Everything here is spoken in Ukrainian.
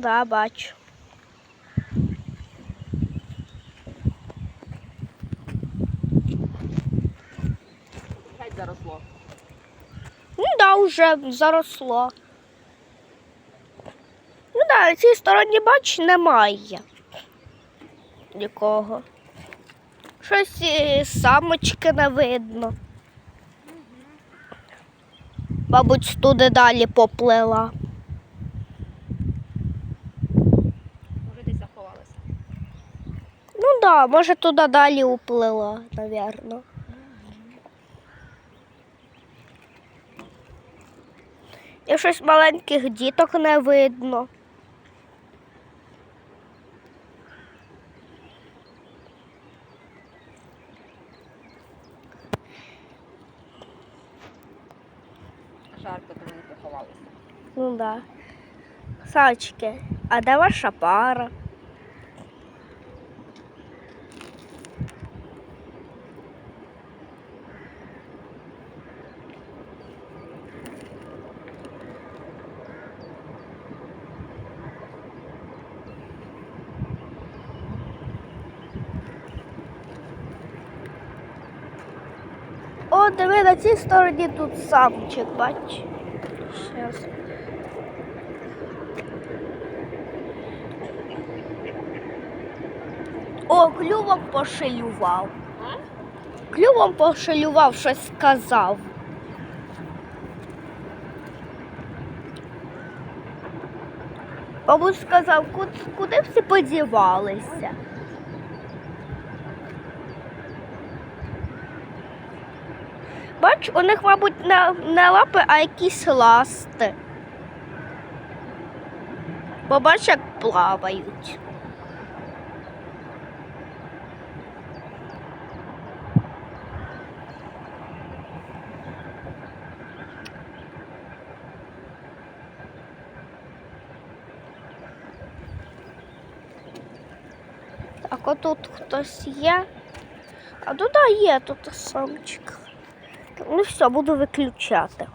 да, бачу. Геть заросло. Ну да, вже заросло. Ну да, на цій стороні, бач, немає нікого. Щось самочки не видно. Мабуть, туди далі поплила. Може десь заховалася. Ну да, може туди далі уплила, напевно. І щось маленьких діток не видно. Жарко, то вони поховалися. Ну да. Сачки, а де ваша пара? О, диви, на цій стороні тут самчик, бач. Щас. О, клювом пошелював. Клювом пошелював, щось сказав. Бабусь сказав, куди всі подівалися. Бач, у них, мабуть, не, не лапи, а якісь ласти. Бо бач, як плавають. Так, отут хтось є. А тут да, є тут самчик. Ну все, буду виключати.